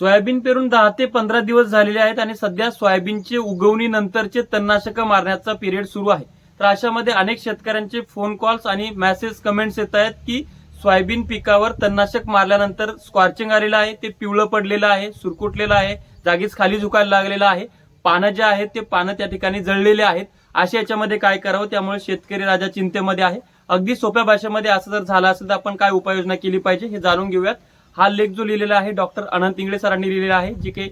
Soybean पेरून दहा ते पंधरा दिवस झालेले आहेत आणि सध्या सोयाबीनचे उगवणी नंतरचे तणनाशक मारण्याचा पिरियड सुरू आहे. तर अशामध्ये अनेक शेतकऱ्यांचे फोन कॉल्स आणि मेसेज कमेंट्स येत आहेत की सोयाबीन पिकावर तणनाशक मारल्यानंतर स्कॉर्चिंग आलेलं आहे ते पिवळं पडलेलं आहे सुरकुटलेलं आहे जागीच खाली झुकायला लागलेलं आहे पानं जे आहेत ते पानं त्या ठिकाणी जळलेले आहेत. अशा याच्यामध्ये काय करावं त्यामुळे शेतकरी राजा चिंतेमध्ये आहे. अगदी सोप्या भाषेमध्ये असं जर झालं असेल तर आपण काय उपाययोजना केली पाहिजे हे जाणून घेऊयात. हा लेख जो लिहिलेला आहे डॉक्टर अनंत इंगळे सरांनी लिहिलेला आहे जे की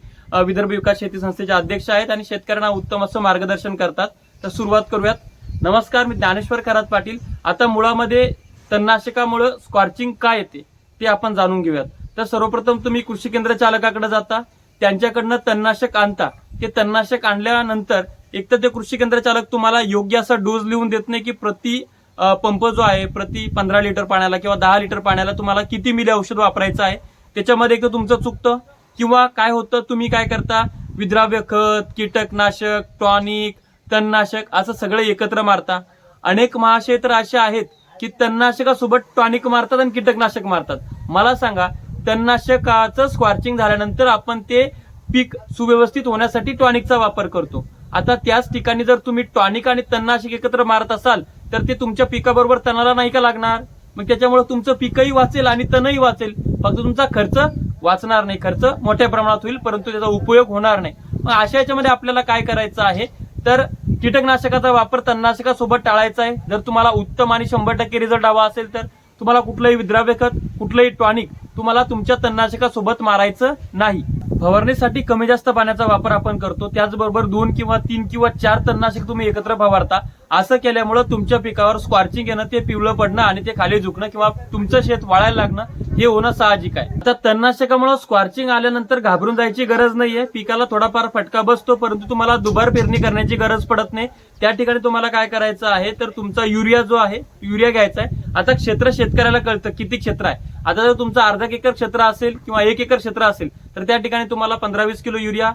विदर्भ विकास शेती संस्थेचे अध्यक्ष आहेत आणि शेतकऱ्यांना उत्तम असं मार्गदर्शन करतात. तर सुरुवात करूयात. नमस्कार मी ज्ञानेश्वर खरात पाटील. आता मुळामध्ये तणनाशकामुळे स्कॉर्चिंग काय येते ते आपण जाणून घेऊयात. तर सर्वप्रथम तुम्ही कृषी केंद्र चालकाकडे जाता त्यांच्याकडनं तणनाशक आणता. ते तणनाशक आणल्यानंतर एक तर ते कृषी केंद्र चालक तुम्हाला योग्य असा डोस लिहून देत नाही की प्रति पंप जो आहे प्रति पंधरा लिटर पाण्याला किंवा दहा लिटर पाण्याला तुम्हाला किती मिली औषध वापरायचं आहे? त्याच्यामध्ये एक तुमचं चुकतं किंवा काय होतं तुम्ही काय करता? विद्राव्य खत कीटकनाशक टॉनिक तणनाशक असं सगळं एकत्र मारता. अनेक महाशय तर असे आहेत की तणनाशकासोबत टॉनिक मारतात आणि कीटकनाशक मारतात. मला सांगा तणनाशकाचं स्क्वार्चिंग झाल्यानंतर आपण ते पीक सुव्यवस्थित होण्यासाठी टॉनिकचा वापर करतो. आता त्याच ठिकाणी जर तुम्ही टॉनिक आणि तणनाशक एकत्र मारत असाल तर ते तुमच्या पिकाबरोबर तणाला नाही का लागणार? मग त्याच्यामुळे तुमचं पिकही वाचेल आणि तणही वाचेल. फक्त तुमचा खर्च वाचणार नाही. खर्च मोठ्या प्रमाणात होईल परंतु त्याचा उपयोग होणार नाही. मग अशा याच्यामध्ये आपल्याला काय करायचं आहे? तर कीटकनाशकाचा वापर तणनाशकासोबत टाळायचा आहे. जर तुम्हाला उत्तम आणि शंभर टक्के रिझल्ट हवा असेल तर तुम्हाला कुठलंही विद्राव्य खत कुठलंही टॉनिक तुम्हाला तुमच्या तणनाशकासोबत मारायचं नाही. फवारणीसाठी कमी जास्त पाण्याचा वापर आपण करतो. त्याचबरोबर दोन किंवा तीन किंवा चार तणनाशक तुम्ही एकत्र फवारता. असं केल्यामुळं तुमच्या पिकावर स्क्वार्चिंग येणं ते पिवळं पडणं आणि ते खाली झुकणं किंवा तुमचं शेत वाळायला लागणं हे होणं साहजिक आहे. आता तणनाशकामुळे स्क्वार्चिंग आल्यानंतर घाबरून जायची गरज नाहीये. पिकाला थोडाफार फटका बसतो परंतु तुम्हाला दुबार पेरणी करण्याची गरज पडत नाही. त्या ठिकाणी तुम्हाला काय करायचं आहे तर तुमचा युरिया जो आहे युरिया घ्यायचा आहे. आता क्षेत्र शेतकऱ्याला कळतं किती क्षेत्र आहे. आता जर तुमचं अर्धा एकर क्षेत्र असेल किंवा एक एकर क्षेत्र असेल तर त्या ठिकाणी तुम्हाला पंधरा वीस किलो युरिया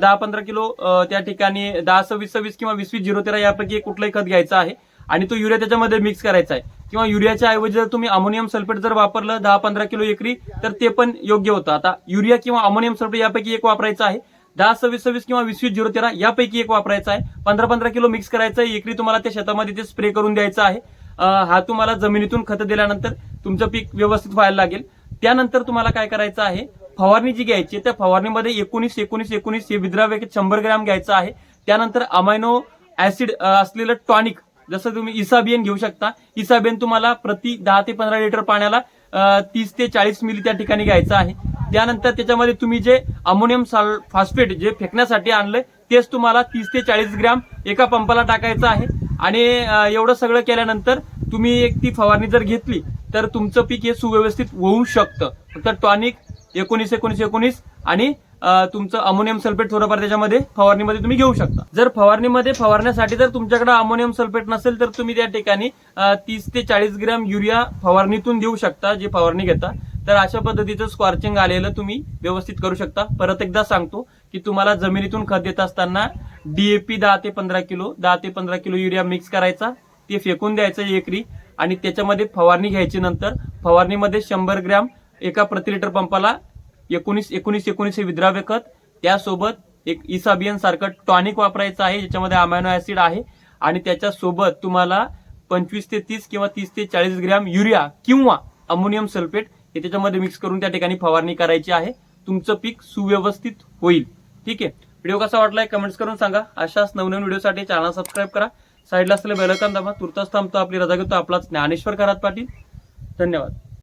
दहा पंधरा किलो त्या ठिकाणी दहा सव्वीस सव्वीस किंवा वीस वीस झिरो तेरा यापैकी एक कुठलंही खत घ्यायचं आहे. आणि तो युरिया त्याच्यामध्ये मिक्स करायचा आहे. किंवा युरियाच्या ऐवजी जर तुम्ही अमोनियम सल्फेट जर वापरलं दहा पंधरा किलो एकरी तर ते पण योग्य होतं. आता युरिया किंवा अमोनियम सल्फेट यापैकी एक वापरायचं आहे. दहा सव्वीस सव्वीस किंवा वीस वीस झिरो तेरा यापैकी एक वापरायचा आहे. पंधरा पंधरा किलो मिक्स करायचं आहे. एकरी तुम्हाला त्या शेतामध्ये ते स्प्रे करून द्यायचं आहे. हा तुम्हाला जमिनीतून खत दिल्यानंतर तुमचं पीक व्यवस्थित व्हायला लागेल. त्यानंतर तुम्हाला काय करायचं आहे? फवारणी जी घ्यायची त्या फवारणीमध्ये एकोणीस एकोणीस एकोणीस हे विद्राव्य शंभर ग्रॅम घ्यायचं आहे. त्यानंतर अमायनो ऍसिड असलेलं टॉनिक जसं तुम्ही इसाबियन घेऊ शकता. इसाबियन तुम्हाला प्रति दहा ते पंधरा लिटर पाण्याला तीस ते चाळीस मिली त्या ठिकाणी घ्यायचं आहे. त्यानंतर त्याच्यामध्ये तुम्ही जे अमोनियम साल फॉस्फेट जे फेकण्यासाठी आणलंय तेच तुम्हाला तीस ते चाळीस ग्रॅम एका पंपाला टाकायचं आहे. आणि एवढं सगळं केल्यानंतर तुम्ही एक ती फवारणी जर घेतली तर तुमचं पीक हे सुव्यवस्थित होऊ शकतं. फक्त टॉनिक एकोणीस एकोणीस एकोणीस आणि तुमचं अमोनियम सल्फेट थोडंफार त्याच्यामध्ये फवारणीमध्ये तुम्ही घेऊ शकता. जर फवारणीमध्ये फवारण्यासाठी जर तुमच्याकडे अमोनियम सल्फेट नसेल तर तुम्ही त्या ठिकाणी तीस ते चाळीस ग्रॅम युरिया फवारणीतून देऊ शकता जे फवारणी घेता. तर अशा पद्धतीचं स्क्वॉर्चिंग आलेलं तुम्ही व्यवस्थित करू शकता. परत एकदा सांगतो की तुम्हाला जमिनीतून खत देत असताना डीएपी दहा ते पंधरा किलो दहा ते पंधरा किलो युरिया मिक्स करायचा. ते फेकून द्यायचं एकरी आणि त्याच्यामध्ये फवारणी घ्यायची नंतर फवारणीमध्ये शंभर ग्रॅम एका प्रति लिटर पंपाला एकोणीस एकोणीस एकोणीस हे विद्राव्य खत. त्यासोबत एक इसाबियन सारखं टॉनिक वापरायचं आहे ज्याच्यामध्ये अमायनो ऍसिड आहे. आणि त्याच्यासोबत तुम्हाला पंचवीस ते तीस किंवा तीस ते चाळीस ग्रॅम युरिया किंवा अमोनियम सल्फेट हे त्याच्यामध्ये मिक्स करून त्या ठिकाणी फवारणी करायची आहे. तुमचं पीक सुव्यवस्थित होईल. ठीक आहे? व्हिडिओ कसा वाटलाय कमेंट्स करून सांगा. अशाच नवनवीन व्हिडिओसाठी चॅनल सबस्क्राईब करा. साईडला असलेलं बेलकन दाबा. तुर्तास थांबतो आपली रजा घेतो आपलाच ज्ञानेश्वर करात पाटील. धन्यवाद.